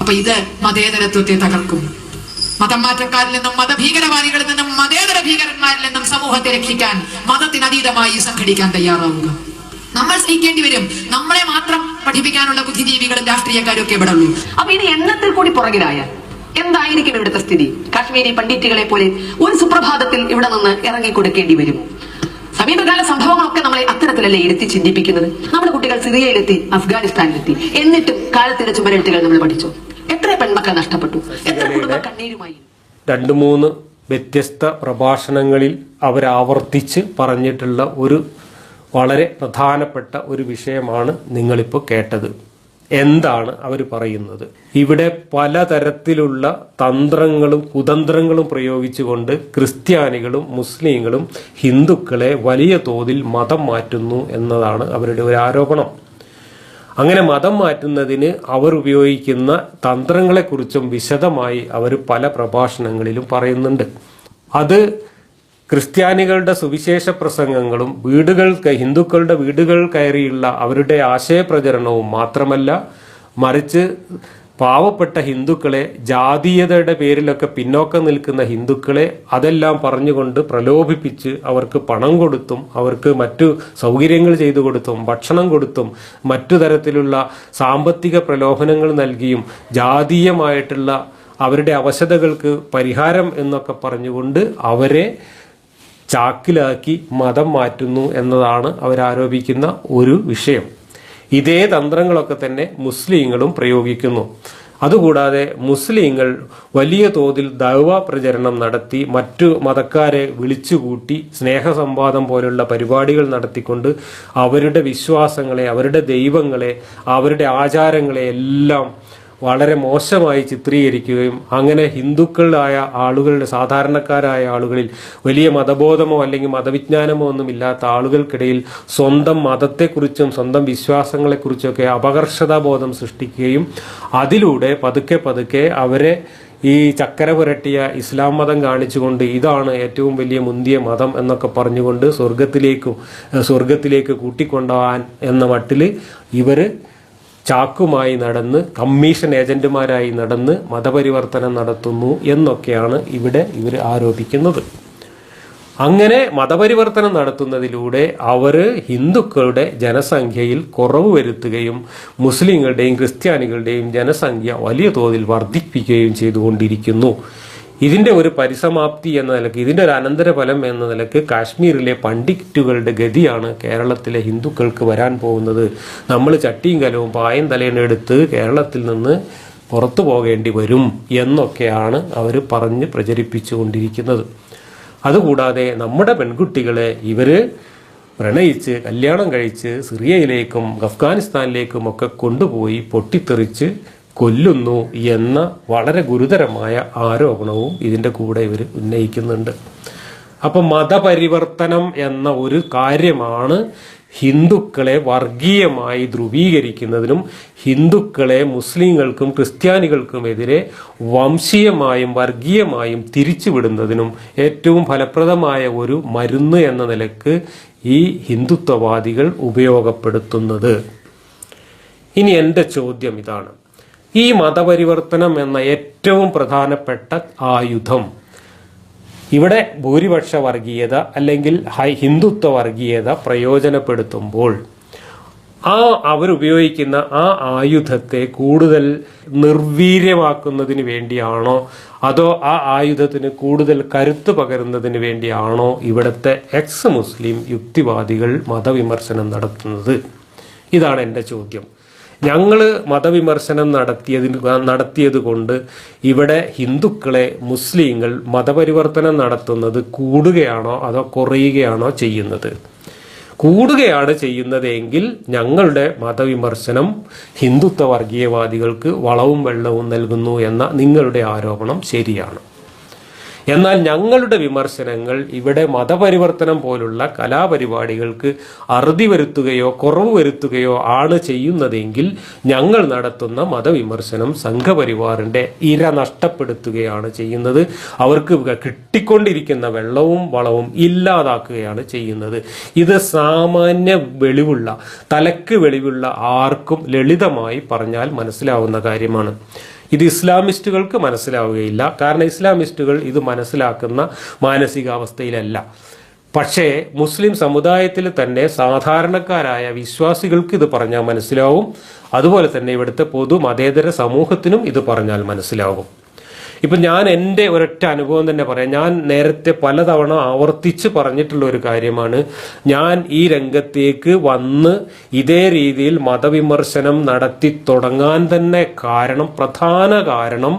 അപ്പൊ ഇത് മതേതരത്വത്തെ തകർക്കും. മതം മാറ്റക്കാരിൽ നിന്നും മതഭീകരവാദികളിൽ നിന്നും മതേതര ഭീകരന്മാരിൽ നിന്നും സമൂഹത്തെ രക്ഷിക്കാൻ മതത്തിനതീതമായി സംഘടിക്കാൻ തയ്യാറാവുക. നമ്മൾ സ്നേഹിക്കേണ്ടി വരും. നമ്മളെ മാത്രം പഠിപ്പിക്കാനുള്ള ബുദ്ധിജീവികളും രാഷ്ട്രീയക്കാരും ഒക്കെ ഇവിടെ ഉള്ളൂ. അപ്പൊ ഇനി എണ്ണത്തിൽ കൂടി പുറകിലായാൽ എന്തായിരിക്കും ഇവിടുത്തെ സ്ഥിതി? കാശ്മീരി പണ്ഡിറ്റുകളെ പോലെ ഒരു സുപ്രഭാതത്തിൽ ഇവിടെ നിന്ന് ഇറങ്ങിക്കൊടുക്കേണ്ടി വരും. സമീപകാല സംഭവങ്ങളൊക്കെ നമ്മളെ അത്തരത്തിലല്ലേ ഇരുത്തി ചിന്തിപ്പിക്കുന്നത്? നമ്മുടെ കുട്ടികൾ സിറിയയിലെത്തി അഫ്ഗാനിസ്ഥാനിലെത്തി. എന്നിട്ടും കാലത്തിന്റെ ചുമരെഴുത്തുകൾ നമ്മൾ പഠിച്ചു. എത്ര പെൺമക്കൾ നഷ്ടപ്പെട്ടു? എത്ര കുടുംബ കണ്ണീരുമായി രണ്ട് മൂന്ന് വ്യത്യസ്ത പ്രഭാഷണങ്ങളിൽ അവരാവർത്തിച്ച് പറഞ്ഞിട്ടുള്ള ഒരു വളരെ പ്രധാനപ്പെട്ട ഒരു വിഷയമാണ് നിങ്ങളിപ്പോൾ കേട്ടത്. എന്താണ് അവർ പറയുന്നത്? ഇവിടെ പലതരത്തിലുള്ള തന്ത്രങ്ങളും കുതന്ത്രങ്ങളും പ്രയോഗിച്ചുകൊണ്ട് ക്രിസ്ത്യാനികളും മുസ്ലിങ്ങളും ഹിന്ദുക്കളെ വലിയ തോതിൽ മതം മാറ്റുന്നു എന്നതാണ് അവരുടെ ഒരു ആരോപണം. അങ്ങനെ മതം മാറ്റുന്നതിന് അവർ ഉപയോഗിക്കുന്ന തന്ത്രങ്ങളെക്കുറിച്ചും വിശദമായി അവർ പല പ്രഭാഷണങ്ങളിലും പറയുന്നുണ്ട്. അത് ക്രിസ്ത്യാനികളുടെ സുവിശേഷ പ്രസംഗങ്ങളും വീടുകൾ ഹിന്ദുക്കളുടെ വീടുകൾ കയറിയുള്ള അവരുടെ ആശയപ്രചരണവും മാത്രമല്ല മറിച്ച് പാവപ്പെട്ട ഹിന്ദുക്കളെ ജാതീയതയുടെ പേരിലൊക്കെ പിന്നോക്കം നിൽക്കുന്ന ഹിന്ദുക്കളെ അതെല്ലാം പറഞ്ഞുകൊണ്ട് പ്രലോഭിപ്പിച്ച് അവർക്ക് പണം കൊടുത്തും അവർക്ക് മറ്റു സൗകര്യങ്ങൾ ചെയ്തു കൊടുത്തും ഭക്ഷണം കൊടുത്തും മറ്റു തരത്തിലുള്ള സാമ്പത്തിക പ്രലോഭനങ്ങൾ നൽകിയും ജാതീയമായിട്ടുള്ള അവരുടെ അവശതകൾക്ക് പരിഹാരം എന്നൊക്കെ പറഞ്ഞുകൊണ്ട് അവരെ ചാക്കിലാക്കി മതം മാറ്റുന്നു എന്നതാണ് അവരാരോപിക്കുന്ന ഒരു വിഷയം. ഇതേ തന്ത്രങ്ങളൊക്കെ തന്നെ മുസ്ലിങ്ങളും പ്രയോഗിക്കുന്നു. അതുകൂടാതെ മുസ്ലിങ്ങൾ വലിയ തോതിൽ ദൈവ പ്രചരണം നടത്തി മറ്റു മതക്കാരെ വിളിച്ചുകൂട്ടി സ്നേഹസംവാദം പോലുള്ള പരിപാടികൾ നടത്തിക്കൊണ്ട് അവരുടെ വിശ്വാസങ്ങളെ അവരുടെ ദൈവങ്ങളെ അവരുടെ ആചാരങ്ങളെ എല്ലാം വളരെ മോശമായി ചിത്രീകരിക്കുകയും അങ്ങനെ ഹിന്ദുക്കളായ ആളുകളുടെ സാധാരണക്കാരായ ആളുകളിൽ വലിയ മതബോധമോ അല്ലെങ്കിൽ മതവിജ്ഞാനമോ ഒന്നും ഇല്ലാത്ത ആളുകൾക്കിടയിൽ സ്വന്തം മതത്തെക്കുറിച്ചും സ്വന്തം വിശ്വാസങ്ങളെക്കുറിച്ചൊക്കെ അപകർഷതാബോധം സൃഷ്ടിക്കുകയും അതിലൂടെ പതുക്കെ പതുക്കെ അവരെ ഈ ചക്കര പുരട്ടിയ ഇസ്ലാം മതം കാണിച്ചുകൊണ്ട് ഇതാണ് ഏറ്റവും വലിയ മുന്തിയ മതം എന്നൊക്കെ പറഞ്ഞുകൊണ്ട് സ്വർഗത്തിലേക്കും സ്വർഗത്തിലേക്ക് കൂട്ടിക്കൊണ്ടുപോകാൻ എന്ന മട്ടിൽ ഇവർ ചാക്കുമായി നടന്ന് കമ്മീഷൻ ഏജന്റുമാരായി നടന്ന് മതപരിവർത്തനം നടത്തുന്നു എന്നൊക്കെയാണ് ഇവിടെ ഇവർ ആരോപിക്കുന്നത്. അങ്ങനെ മതപരിവർത്തനം നടത്തുന്നതിലൂടെ അവർ ഹിന്ദുക്കളുടെ ജനസംഖ്യയിൽ കുറവ് വരുത്തുകയും മുസ്ലിങ്ങളുടെയും ക്രിസ്ത്യാനികളുടെയും ജനസംഖ്യ വലിയ തോതിൽ വർദ്ധിപ്പിക്കുകയും ചെയ്തുകൊണ്ടിരിക്കുന്നു. ഇതിന്റെ ഒരു പരിസമാപ്തി എന്ന നിലയ്ക്ക് ഇതിന്റെ ഒരു അനന്തരഫലം എന്ന നിലയ്ക്ക് കാശ്മീരിലെ പണ്ഡിറ്റുകളുടെ ഗതിയാണ് കേരളത്തിലെ ഹിന്ദുക്കൾക്ക് വരാൻ പോകുന്നത്. നമ്മൾ ചട്ടിയും കലവും പായം തലേനെടുത്ത് കേരളത്തിൽ നിന്ന് പുറത്തു പോകേണ്ടി വരും എന്നൊക്കെയാണ് അവർ പറഞ്ഞ് പ്രചരിപ്പിച്ചുകൊണ്ടിരിക്കുന്നത്. അതുകൂടാതെ നമ്മുടെ പെൺകുട്ടികളെ ഇവർ പ്രണയിച്ച് കല്യാണം കഴിച്ച് സിറിയയിലേക്കും അഫ്ഗാനിസ്ഥാനിലേക്കും ഒക്കെ കൊണ്ടുപോയി പൊട്ടിത്തെറിച്ച് കൊല്ലുന്നു എന്ന വളരെ ഗുരുതരമായ ആരോപണവും ഇതിന്റെ കൂടെ ഇവർ ഉന്നയിക്കുന്നുണ്ട്. അപ്പം മതപരിവർത്തനം എന്ന ഒരു കാര്യമാണ് ഹിന്ദുക്കളെ വർഗീയമായി ധ്രുവീകരിക്കുന്നതിനും ഹിന്ദുക്കളെ മുസ്ലിങ്ങൾക്കും ക്രിസ്ത്യാനികൾക്കുമെതിരെ വംശീയമായും വർഗീയമായും തിരിച്ചുവിടുന്നതിനും ഏറ്റവും ഫലപ്രദമായ ഒരു മരുന്ന് എന്ന നിലയ്ക്ക് ഈ ഹിന്ദുത്വവാദികൾ ഉപയോഗപ്പെടുത്തുന്നത്. ഇനി എന്റെ ചോദ്യം ഇതാണ്. ഈ മതപരിവർത്തനം എന്ന ഏറ്റവും പ്രധാനപ്പെട്ട ആയുധം. ഇവിടെ ഭൂരിപക്ഷ വർഗീയത അല്ലെങ്കിൽ ഹൈ ഹിന്ദുത്വ വർഗീയത പ്രയോജനപ്പെടുത്തുമ്പോൾ ആ അവരുപയോഗിക്കുന്ന ആ ആയുധത്തെ കൂടുതൽ നിർവീര്യമാക്കുന്നതിന് വേണ്ടിയാണോ? അതോ ആ ആയുധത്തിന് കൂടുതൽ കരുത്ത് പകരുന്നതിന് വേണ്ടിയാണോ ഇവിടുത്തെ എക്സ് മുസ്ലിം യുക്തിവാദികൾ മതവിമർശനം നടത്തുന്നത്? ഇതാണ് എന്റെ ചോദ്യം. ഞങ്ങൾ മതവിമർശനം നടത്തിയതിന് നടത്തിയത് കൊണ്ട് ഇവിടെ ഹിന്ദുക്കളെ മുസ്ലിങ്ങൾ മതപരിവർത്തനം നടത്തുന്നത് കൂടുകയാണോ അതോ കുറയുകയാണോ ചെയ്യുന്നത്? കൂടുകയാണ് ചെയ്യുന്നതെങ്കിൽ ഞങ്ങളുടെ മതവിമർശനം ഹിന്ദുത്വ വർഗീയവാദികൾക്ക് വളവും വെള്ളവും നൽകുന്നു എന്ന നിങ്ങളുടെ ആരോപണം ശരിയാണ്. എന്നാൽ ഞങ്ങളുടെ വിമർശനങ്ങൾ ഇവിടെ മതപരിവർത്തനം പോലുള്ള കലാപരിപാടികൾക്ക് അറുതി വരുത്തുകയോ കുറവ് വരുത്തുകയോ ആണ് ചെയ്യുന്നതെങ്കിൽ ഞങ്ങൾ നടത്തുന്ന മതവിമർശനം സംഘപരിവാറിന്റെ ഇര നഷ്ടപ്പെടുത്തുകയാണ് ചെയ്യുന്നത്. അവർക്ക് കിട്ടിക്കൊണ്ടിരിക്കുന്ന വെള്ളവും വളവും ഇല്ലാതാക്കുകയാണ് ചെയ്യുന്നത്. ഇത് സാമാന്യ വെളിവുള്ള തലക്ക് വെളിവുള്ള ആർക്കും ലളിതമായി പറഞ്ഞാൽ മനസ്സിലാവുന്ന കാര്യമാണ്. ഇത് ഇസ്ലാമിസ്റ്റുകൾക്ക് മനസ്സിലാവുകയില്ല. കാരണം ഇസ്ലാമിസ്റ്റുകൾ ഇത് മനസ്സിലാക്കുന്ന മാനസികാവസ്ഥയിലല്ല. പക്ഷേ മുസ്ലിം സമുദായത്തിൽ തന്നെ സാധാരണക്കാരായ വിശ്വാസികൾക്ക് ഇത് പറഞ്ഞാൽ മനസ്സിലാവും. അതുപോലെ തന്നെ ഇവിടുത്തെ പൊതു മതേതര സമൂഹത്തിനും ഇത് പറഞ്ഞാൽ മനസ്സിലാവും. ഇപ്പം ഞാൻ എന്റെ ഒരൊറ്റ അനുഭവം തന്നെ പറയാം. ഞാൻ നേരത്തെ പലതവണ ആവർത്തിച്ച് പറഞ്ഞിട്ടുള്ള ഒരു കാര്യമാണ്. ഞാൻ ഈ രംഗത്തേക്ക് വന്ന് ഇതേ രീതിയിൽ മതവിമർശനം നടത്തി തുടങ്ങാൻ തന്നെ കാരണം പ്രധാന കാരണം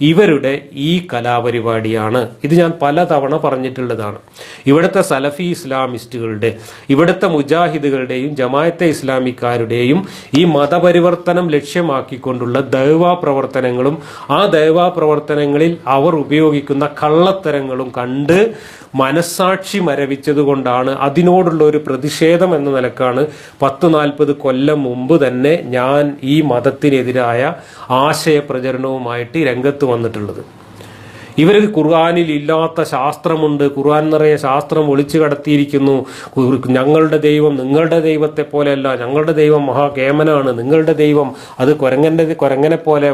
ഇവരുടെ ഈ കലാപരിപാടിയാണ്. ഇത് ഞാൻ പലതവണ പറഞ്ഞിട്ടുള്ളതാണ്. ഇവിടുത്തെ സലഫി ഇസ്ലാമിസ്റ്റുകളുടെ ഇവിടുത്തെ മുജാഹിദുകളുടെയും ജമായത്തെ ഇസ്ലാമിക്കാരുടെയും ഈ മതപരിവർത്തനം ലക്ഷ്യമാക്കിക്കൊണ്ടുള്ള ദൈവാ പ്രവർത്തനങ്ങളും ആ ദൈവാ പ്രവർത്തനങ്ങളിൽ അവർ ഉപയോഗിക്കുന്ന കള്ളത്തരങ്ങളും കണ്ട് മനസാക്ഷി മരവിച്ചതുകൊണ്ടാണ് അതിനോടുള്ള ഒരു പ്രതിഷേധം എന്ന നിലക്കാണ് പത്ത് നാൽപ്പത് കൊല്ലം മുമ്പ് തന്നെ ഞാൻ ഈ മതത്തിനെതിരായ ആശയ പ്രചരണവുമായിട്ട് രംഗത്ത് വന്നിട്ടുള്ളത്. ഇവർക്ക് ഖുർആാനിൽ ഇല്ലാത്ത ശാസ്ത്രമുണ്ട്. ഖുർആൻ നിറയെ ശാസ്ത്രം ഒളിച്ചു കടത്തിയിരിക്കുന്നു. ഞങ്ങളുടെ ദൈവം നിങ്ങളുടെ ദൈവത്തെ പോലെയല്ല. ഞങ്ങളുടെ ദൈവം മഹാകേമനാണ്. നിങ്ങളുടെ ദൈവം അത് കുരങ്ങന്റെ കുരങ്ങനെ പോലെ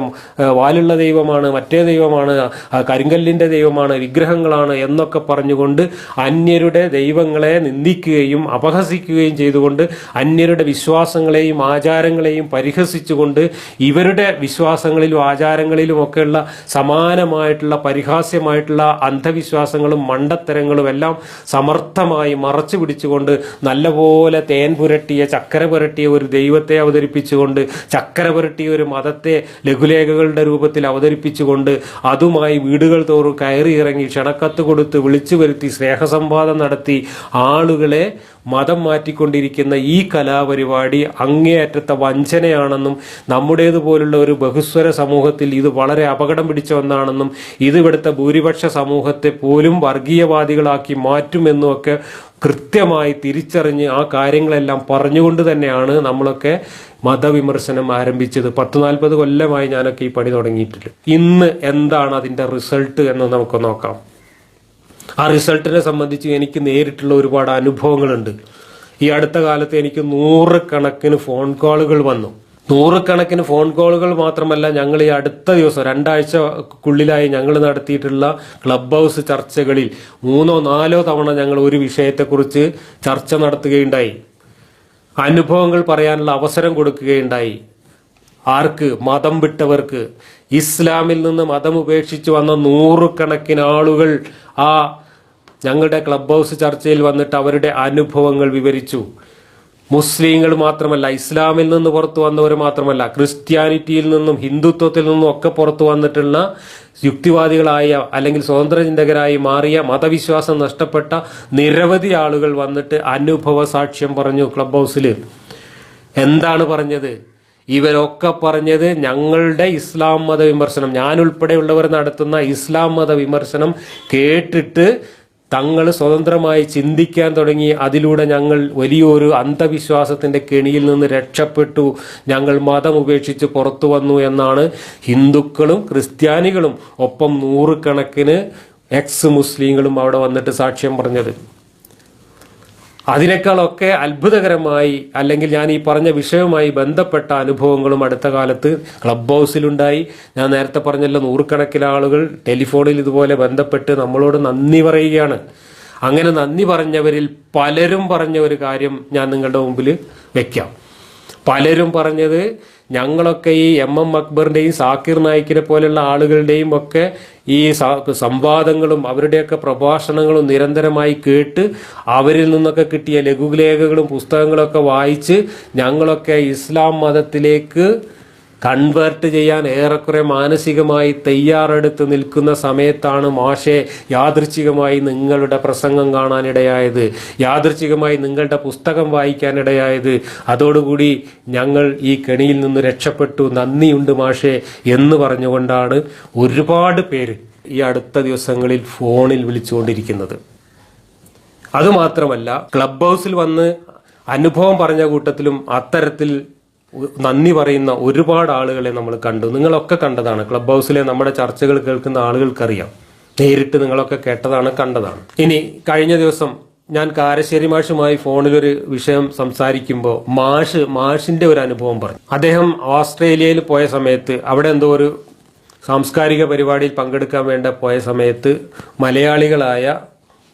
വാലുള്ള ദൈവമാണ് മറ്റേ ദൈവമാണ് കരിങ്കല്ലിന്റെ ദൈവമാണ് വിഗ്രഹങ്ങളാണ് എന്നൊക്കെ പറഞ്ഞുകൊണ്ട് അന്യരുടെ ദൈവങ്ങളെ നിന്ദിക്കുകയും അപഹസിക്കുകയും ചെയ്തുകൊണ്ട് അന്യരുടെ വിശ്വാസങ്ങളെയും ആചാരങ്ങളെയും പരിഹസിച്ചുകൊണ്ട് ഇവരുടെ വിശ്വാസങ്ങളിലും ആചാരങ്ങളിലും ഒക്കെയുള്ള സമാനമായിട്ടുള്ള പരിഹാസ്യമായിട്ടുള്ള അന്ധവിശ്വാസങ്ങളും മണ്ടത്തരങ്ങളും എല്ലാം സമർത്ഥമായി മറച്ചു പിടിച്ചുകൊണ്ട് നല്ലപോലെ തേൻ പുരട്ടിയ ചക്കര പുരട്ടിയ ഒരു ദൈവത്തെ അവതരിപ്പിച്ചുകൊണ്ട് ചക്കര പുരട്ടിയ ഒരു മതത്തെ ലഘുലേഖകളുടെ രൂപത്തിൽ അവതരിപ്പിച്ചുകൊണ്ട് അതുമായി വീടുകൾ തോറും കയറി ഇറങ്ങി ക്ഷണക്കത്ത് കൊടുത്ത് വിളിച്ചു വരുത്തി സ്നേഹസംവാദം നടത്തി ആളുകളെ മതം മാറ്റിക്കൊണ്ടിരിക്കുന്ന ഈ കലാപരിപാടി അങ്ങേയറ്റത്തെ വഞ്ചനയാണെന്നും നമ്മുടേതുപോലുള്ള ഒരു ബഹുസ്വര സമൂഹത്തിൽ ഇത് വളരെ അപകടം പിടിച്ച ഒന്നാണെന്നും ഇത് ഭൂരിപക്ഷ സമൂഹത്തെ പോലും വർഗീയവാദികളാക്കി മാറ്റുമെന്നും ഒക്കെ കൃത്യമായി തിരിച്ചറിഞ്ഞ് ആ കാര്യങ്ങളെല്ലാം പറഞ്ഞുകൊണ്ട് തന്നെയാണ് നമ്മളൊക്കെ മതവിമർശനം ആരംഭിച്ചത്. പത്ത് നാൽപ്പത് കൊല്ലമായി ഞാനൊക്കെ ഈ പണി തുടങ്ങിയിട്ടുണ്ട് ഇന്ന് എന്താണ് അതിന്റെ റിസൾട്ട് എന്ന് നമുക്ക് നോക്കാം. ആ റിസൾട്ടിനെ സംബന്ധിച്ച് എനിക്ക് നേരിട്ടുള്ള ഒരുപാട് അനുഭവങ്ങളുണ്ട്. ഈ അടുത്ത കാലത്ത് എനിക്ക് നൂറുകണക്കിന് ഫോൺ കോളുകൾ വന്നു. നൂറുകണക്കിന് ഫോൺ കോളുകൾ മാത്രമല്ല ഞങ്ങൾ ഈ അടുത്ത ദിവസം രണ്ടാഴ്ചക്കുള്ളിലായി ഞങ്ങൾ നടത്തിയിട്ടുള്ള ക്ലബ് ഹൗസ് ചർച്ചകളിൽ മൂന്നോ നാലോ തവണ ഞങ്ങൾ ഒരു വിഷയത്തെക്കുറിച്ച് ചർച്ച നടത്തുകയുണ്ടായി. അനുഭവങ്ങൾ പറയാനുള്ള അവസരം കൊടുക്കുകയുണ്ടായി. ആർക്ക്? മതം വിട്ടവർക്ക്. ഇസ്ലാമിൽ നിന്ന് മതം ഉപേക്ഷിച്ച് വന്ന നൂറുകണക്കിന് ആളുകൾ ആ ഞങ്ങളുടെ ക്ലബ് ഹൗസ് ചർച്ചയിൽ വന്നിട്ട് അവരുടെ അനുഭവങ്ങൾ വിവരിച്ചു. മുസ്ലിങ്ങൾ മാത്രമല്ല ഇസ്ലാമിൽ നിന്ന് പുറത്തു വന്നവർ മാത്രമല്ല ക്രിസ്ത്യാനിറ്റിയിൽ നിന്നും ഹിന്ദുത്വത്തിൽ നിന്നും ഒക്കെ പുറത്തു വന്നിട്ടുള്ള യുക്തിവാദികളായ അല്ലെങ്കിൽ സ്വതന്ത്ര ചിന്തകരായി മാറിയ മതവിശ്വാസം നഷ്ടപ്പെട്ട നിരവധി ആളുകൾ വന്നിട്ട് അനുഭവ സാക്ഷ്യം പറഞ്ഞു ക്ലബ് ഹൗസിൽ എന്താണ് പറഞ്ഞത്? ഇവരൊക്കെ പറഞ്ഞത് ഞങ്ങളുടെ ഇസ്ലാം മത വിമർശനം. ഞാൻ ഉൾപ്പെടെയുള്ളവർ നടത്തുന്ന ഇസ്ലാം മത വിമർശനം കേട്ടിട്ട് തങ്ങൾ സ്വതന്ത്രമായി ചിന്തിക്കാൻ തുടങ്ങി. അതിലൂടെ ഞങ്ങൾ വലിയൊരു അന്ധവിശ്വാസത്തിന്റെ കെണിയിൽ നിന്ന് രക്ഷപ്പെട്ടു. ഞങ്ങൾ മതം ഉപേക്ഷിച്ച് പുറത്തു വന്നു എന്നാണ് ഹിന്ദുക്കളും ക്രിസ്ത്യാനികളും ഒപ്പം നൂറുകണക്കിന് എക്സ് മുസ്ലിങ്ങളും അവിടെ വന്നിട്ട് സാക്ഷ്യം പറഞ്ഞത്. അതിനേക്കാളൊക്കെ അത്ഭുതകരമായി അല്ലെങ്കിൽ ഞാൻ ഈ പറഞ്ഞ വിഷയവുമായി ബന്ധപ്പെട്ട അനുഭവങ്ങളും അടുത്ത കാലത്ത് ക്ലബ് ഹൗസിലുണ്ടായി. ഞാൻ നേരത്തെ പറഞ്ഞല്ലോ നൂറുകണക്കിന് ആളുകൾ ടെലിഫോണിൽ ഇതുപോലെ ബന്ധപ്പെട്ട് നമ്മളോട് നന്ദി പറയുകയാണ്. അങ്ങനെ നന്ദി പറഞ്ഞവരിൽ പലരും പറഞ്ഞ ഒരു കാര്യം ഞാൻ നിങ്ങളുടെ മുമ്പിൽ വെക്കാം. പലരും പറഞ്ഞത് ഞങ്ങളൊക്കെ ഈ എം എം അക്ബറിന്റെയും സാക്കിർ നായിക്കിനെ പോലെയുള്ള ആളുകളുടെയും ഒക്കെ ഈ സംവാദങ്ങളും അവരുടെയൊക്കെ പ്രഭാഷണങ്ങളും നിരന്തരമായി കേട്ട് അവരിൽ നിന്നൊക്കെ കിട്ടിയ ലഘുലേഖകളും പുസ്തകങ്ങളൊക്കെ വായിച്ച് ഞങ്ങളൊക്കെ ഇസ്ലാം മതത്തിലേക്ക് കൺവേർട്ട് ചെയ്യാൻ ഏറെക്കുറെ മാനസികമായി തയ്യാറെടുത്ത് നിൽക്കുന്ന സമയത്താണ് മാഷെ യാദൃച്ഛികമായി നിങ്ങളുടെ പ്രസംഗം കാണാനിടയായത്. യാദൃച്ഛികമായി നിങ്ങളുടെ പുസ്തകം വായിക്കാനിടയായത്. അതോടുകൂടി ഞങ്ങൾ ഈ കെണിയിൽ നിന്ന് രക്ഷപ്പെട്ടു. നന്ദിയുണ്ട് മാഷെ എന്ന് പറഞ്ഞുകൊണ്ടാണ് ഒരുപാട് പേര് ഈ അടുത്ത ദിവസങ്ങളിൽ ഫോണിൽ വിളിച്ചുകൊണ്ടിരിക്കുന്നത്. അതുമാത്രമല്ല ക്ലബ് ഹൗസിൽ വന്ന് അനുഭവം പറഞ്ഞ കൂട്ടത്തിലും അത്തരത്തിൽ നന്ദി പറയുന്ന ഒരുപാട് ആളുകളെ നമ്മൾ കണ്ടു. നിങ്ങളൊക്കെ കണ്ടതാണ്. ക്ലബ് ഹൗസിലെ നമ്മുടെ ചർച്ചകൾ കേൾക്കുന്ന ആളുകൾക്കറിയാം. നേരിട്ട് നിങ്ങളൊക്കെ കേട്ടതാണ് കണ്ടതാണ്. ഇനി കഴിഞ്ഞ ദിവസം ഞാൻ കാരശ്ശേരി മാഷുമായി ഫോണിലൊരു വിഷയം സംസാരിക്കുമ്പോൾ മാഷ് മാഷിന്റെ ഒരു അനുഭവം പറഞ്ഞു. അദ്ദേഹം ഓസ്ട്രേലിയയിൽ പോയ സമയത്ത് അവിടെ എന്തോ ഒരു സാംസ്കാരിക പരിപാടിയിൽ പങ്കെടുക്കാൻ വേണ്ട പോയ സമയത്ത് മലയാളികളായ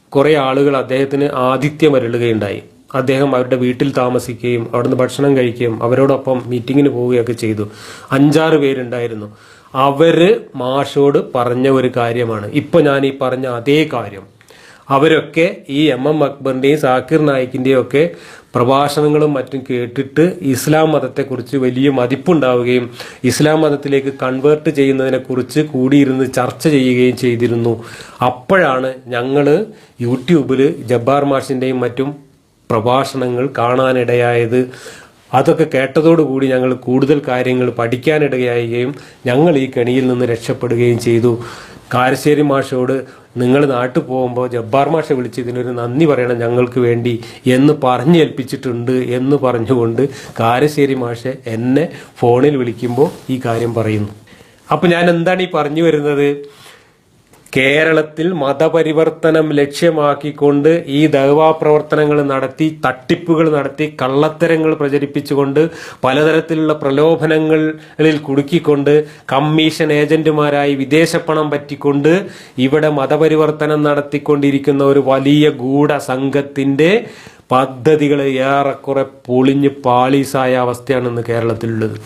കുറേ ആളുകൾ അദ്ദേഹത്തിന് ആതിഥ്യം അരുളുകയുണ്ടായി. അദ്ദേഹം അവരുടെ വീട്ടിൽ താമസിക്കുകയും അവിടുന്ന് ഭക്ഷണം കഴിക്കുകയും അവരോടൊപ്പം മീറ്റിങ്ങിന് പോവുകയൊക്കെ ചെയ്തു. അഞ്ചാറ് പേരുണ്ടായിരുന്നു. അവർ മാഷോട് പറഞ്ഞ ഒരു കാര്യമാണ്. ഇപ്പൊ ഞാൻ ഈ പറഞ്ഞ അതേ കാര്യം. അവരൊക്കെ ഈ എം എം അക്ബറിന്റെയും സാക്കിർ നായിക്കിന്റെയും ഒക്കെ പ്രഭാഷണങ്ങളും മറ്റും കേട്ടിട്ട് ഇസ്ലാം മതത്തെക്കുറിച്ച് വലിയ മതിപ്പുണ്ടാവുകയും ഇസ്ലാം മതത്തിലേക്ക് കൺവേർട്ട് ചെയ്യുന്നതിനെക്കുറിച്ച് കൂടിയിരുന്ന് ചർച്ച ചെയ്യുകയും ചെയ്തിരുന്നു. അപ്പോഴാണ് ഞങ്ങൾ യൂട്യൂബിൽ ജബ്ബാർ മാഷിന്റെയും മറ്റും പ്രഭാഷണങ്ങൾ കാണാനിടയായത്. അതൊക്കെ കേട്ടതോടുകൂടി ഞങ്ങൾ കൂടുതൽ കാര്യങ്ങൾ പഠിക്കാനിടയാകുകയും ഞങ്ങൾ ഈ കെണിയിൽ നിന്ന് രക്ഷപ്പെടുകയും ചെയ്തു. കാരശ്ശേരി മാഷോട് നിങ്ങൾ നാട്ടിൽ പോകുമ്പോൾ ജബ്ബാർ മാഷെ വിളിച്ച് ഇതിനൊരു നന്ദി പറയണം ഞങ്ങൾക്ക് വേണ്ടി എന്ന് പറഞ്ഞേൽപ്പിച്ചിട്ടുണ്ട് എന്ന് പറഞ്ഞുകൊണ്ട് കാരശ്ശേരി മാഷെ എന്നെ ഫോണിൽ വിളിക്കുമ്പോൾ ഈ കാര്യം പറയുന്നു. അപ്പോൾ ഞാൻ എന്താണ് ഈ പറഞ്ഞു വരുന്നത്? കേരളത്തിൽ മതപരിവർത്തനം ലക്ഷ്യമാക്കിക്കൊണ്ട് ഈ ദൈവാപ്രവർത്തനങ്ങൾ നടത്തി തട്ടിപ്പുകൾ നടത്തി കള്ളത്തരങ്ങൾ പ്രചരിപ്പിച്ചുകൊണ്ട് പലതരത്തിലുള്ള പ്രലോഭനങ്ങളിൽ കുടുക്കിക്കൊണ്ട് കമ്മീഷൻ ഏജന്റുമാരായി വിദേശ പണം പറ്റിക്കൊണ്ട് ഇവിടെ മതപരിവർത്തനം നടത്തിക്കൊണ്ടിരിക്കുന്ന ഒരു വലിയ ഗൂഢസംഘത്തിന്റെ പദ്ധതികൾ ഏറെക്കുറെ പൊളിഞ്ഞ് പാളീസായ അവസ്ഥയാണ് ഇന്ന് കേരളത്തിലുള്ളത്.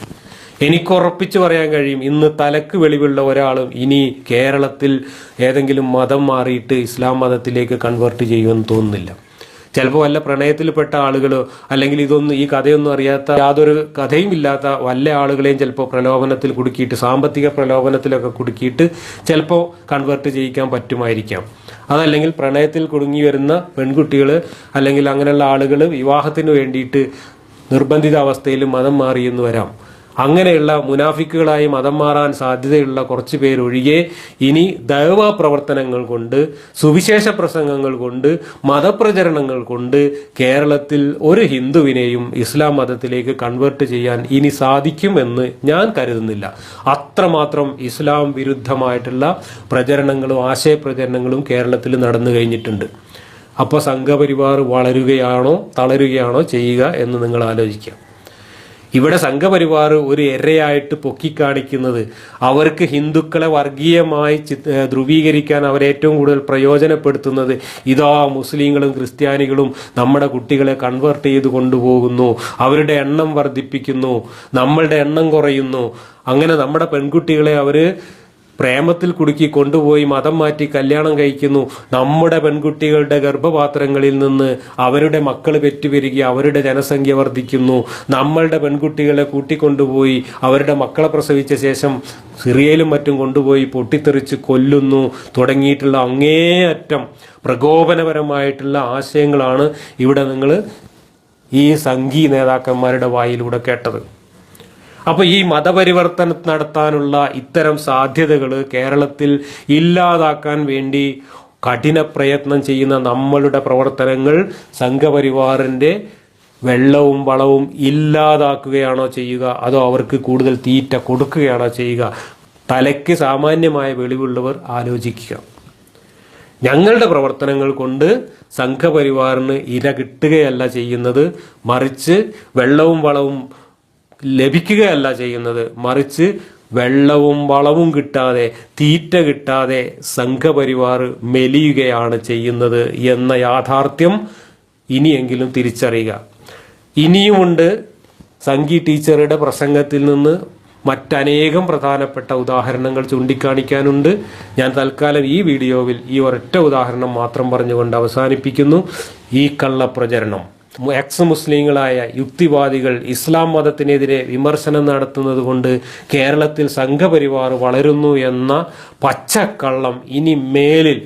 എനിക്ക് ഉറപ്പിച്ചു പറയാൻ കഴിയും ഇന്ന് തലക്ക് വെളിവുള്ള ഒരാളും ഇനി കേരളത്തിൽ ഏതെങ്കിലും മതം മാറിയിട്ട് ഇസ്ലാം മതത്തിലേക്ക് കൺവേർട്ട് ചെയ്യുമെന്ന് തോന്നുന്നില്ല. ചിലപ്പോൾ വല്ല പ്രണയത്തിൽപ്പെട്ട ആളുകളോ അല്ലെങ്കിൽ ഇതൊന്നും ഈ കഥയൊന്നും അറിയാത്ത യാതൊരു കഥയും ഇല്ലാത്ത വല്ല ആളുകളെയും ചിലപ്പോൾ പ്രലോഭനത്തിൽ കുടുക്കിയിട്ട് സാമ്പത്തിക പ്രലോഭനത്തിലൊക്കെ കുടുക്കിയിട്ട് ചിലപ്പോൾ കൺവേർട്ട് ചെയ്യിക്കാൻ പറ്റുമായിരിക്കാം. അതല്ലെങ്കിൽ പ്രണയത്തിൽ കുടുങ്ങി വരുന്ന പെൺകുട്ടികൾ അല്ലെങ്കിൽ അങ്ങനെയുള്ള ആളുകൾ വിവാഹത്തിന് വേണ്ടിയിട്ട് നിർബന്ധിത അവസ്ഥയിൽ മതം മാറിയെന്ന് വരാം. അങ്ങനെയുള്ള മുനാഫിക്കുകളായി മതം മാറാൻ സാധ്യതയുള്ള കുറച്ച് പേരൊഴികെ ഇനി ദൈവ പ്രവർത്തനങ്ങൾ കൊണ്ട് സുവിശേഷ പ്രസംഗങ്ങൾ കൊണ്ട് മതപ്രചരണങ്ങൾ കൊണ്ട് കേരളത്തിൽ ഒരു ഹിന്ദുവിനെയും ഇസ്ലാം മതത്തിലേക്ക് കൺവേർട്ട് ചെയ്യാൻ ഇനി സാധിക്കുമെന്ന് ഞാൻ കരുതുന്നില്ല. അത്രമാത്രം ഇസ്ലാം വിരുദ്ധമായിട്ടുള്ള പ്രചരണങ്ങളും ആശയപ്രചരണങ്ങളും കേരളത്തിൽ നടന്നു കഴിഞ്ഞിട്ടുണ്ട്. അപ്പോൾ സംഘപരിവാർ വളരുകയാണോ തളരുകയാണോ ചെയ്യുക എന്ന് നിങ്ങൾ ആലോചിക്കാം ഇവിടെ സംഘപരിവാർ ഒരു എരയായിട്ട് പൊക്കിക്കാണിക്കുന്നത്. അവർക്ക് ഹിന്ദുക്കളെ വർഗീയമായി ധ്രുവീകരിക്കാൻ അവരേറ്റവും കൂടുതൽ പ്രയോജനപ്പെടുത്തുന്നത് ഇതാ മുസ്ലിങ്ങളും ക്രിസ്ത്യാനികളും നമ്മുടെ കുട്ടികളെ കൺവേർട്ട് ചെയ്ത് കൊണ്ടുപോകുന്നു. അവരുടെ എണ്ണം വർദ്ധിപ്പിക്കുന്നു. നമ്മളുടെ എണ്ണം കുറയുന്നു. അങ്ങനെ നമ്മുടെ പെൺകുട്ടികളെ അവർ പ്രേമത്തിൽ കുടുക്കി കൊണ്ടുപോയി മതം മാറ്റി കല്യാണം കഴിക്കുന്നു. നമ്മുടെ പെൺകുട്ടികളുടെ ഗർഭപാത്രങ്ങളിൽ നിന്ന് അവരുടെ മക്കൾ പെറ്റുപെരുകി അവരുടെ ജനസംഖ്യ വർദ്ധിക്കുന്നു. നമ്മളുടെ പെൺകുട്ടികളെ കൂട്ടിക്കൊണ്ടുപോയി അവരുടെ മക്കളെ പ്രസവിച്ച ശേഷം സിറിയയിലും മറ്റും കൊണ്ടുപോയി പൊട്ടിത്തെറിച്ച് കൊല്ലുന്നു. തുടങ്ങിയിട്ടുള്ള അങ്ങേയറ്റം പ്രകോപനപരമായിട്ടുള്ള ആശയങ്ങളാണ് ഇവിടെ നിങ്ങൾ ഈ സംഘീ നേതാക്കന്മാരുടെ വായിലൂടെ കേട്ടത്. അപ്പൊ ഈ മതപരിവർത്തനം നടത്താനുള്ള ഇത്തരം സാധ്യതകൾ കേരളത്തിൽ ഇല്ലാതാക്കാൻ വേണ്ടി കഠിന പ്രയത്നം ചെയ്യുന്ന നമ്മളുടെ പ്രവർത്തനങ്ങൾ സംഘപരിവാറിന്റെ വെള്ളവും വളവും ഇല്ലാതാക്കുകയാണോ ചെയ്യുക? അതോ അവർക്ക് കൂടുതൽ തീറ്റ കൊടുക്കുകയാണോ ചെയ്യുക? തലയ്ക്ക് സാമാന്യമായ വെളിവുള്ളവർ ആലോചിക്കുക. ഞങ്ങളുടെ പ്രവർത്തനങ്ങൾ കൊണ്ട് സംഘപരിവാറിന് ഇര കിട്ടുകയല്ല ചെയ്യുന്നത്. മറിച്ച് വെള്ളവും വളവും ലഭിക്കുകയല്ല ചെയ്യുന്നത്. മറിച്ച് വെള്ളവും വളവും കിട്ടാതെ തീറ്റ കിട്ടാതെ സംഘപരിവാർ മെലിയുകയാണ് ചെയ്യുന്നത് എന്ന യാഥാർത്ഥ്യം ഇനിയെങ്കിലും തിരിച്ചറിയുക. ഇനിയുമുണ്ട് സംഗീ ടീച്ചറുടെ പ്രസംഗത്തിൽ നിന്ന് മറ്റനേകം പ്രധാനപ്പെട്ട ഉദാഹരണങ്ങൾ ചൂണ്ടിക്കാണിക്കാനുണ്ട്. ഞാൻ തൽക്കാലം ഈ വീഡിയോയിൽ ഈ ഒരൊറ്റ ഉദാഹരണം മാത്രം പറഞ്ഞുകൊണ്ട് അവസാനിപ്പിക്കുന്നു. ഈ കള്ളപ്രചരണം. എക്സ് മുസ്ലിങ്ങളായ യുക്തിവാദികൾ ഇസ്ലാം മതത്തിനെതിരെ വിമർശനം നടത്തുന്നത് കൊണ്ട് കേരളത്തിൽ സംഘപരിവാർ വളരുന്നു എന്ന പച്ചക്കള്ളം ഇനി മേലിൽ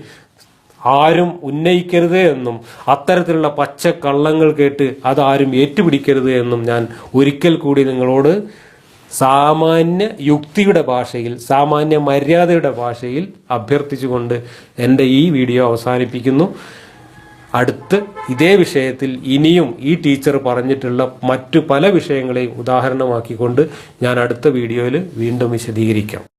ആരും ഉന്നയിക്കരുത് എന്നും അത്തരത്തിലുള്ള പച്ചക്കള്ളങ്ങൾ കേട്ട് അതാരും ഏറ്റുപിടിക്കരുത് എന്നും ഞാൻ ഒരിക്കൽ കൂടി നിങ്ങളോട് സാമാന്യ യുക്തിയുടെ ഭാഷയിൽ സാമാന്യ മര്യാദയുടെ ഭാഷയിൽ അഭ്യർത്ഥിച്ചുകൊണ്ട് എന്റെ ഈ വീഡിയോ അവസാനിപ്പിക്കുന്നു. അടുത്ത് ഇതേ വിഷയത്തിൽ ഇനിയും ഈ ടീച്ചർ പറഞ്ഞിട്ടുള്ള മറ്റു പല വിഷയങ്ങളെയും ഉദാഹരണമാക്കിക്കൊണ്ട് ഞാൻ അടുത്ത വീഡിയോയിൽ വീണ്ടും വിശദീകരിക്കാം.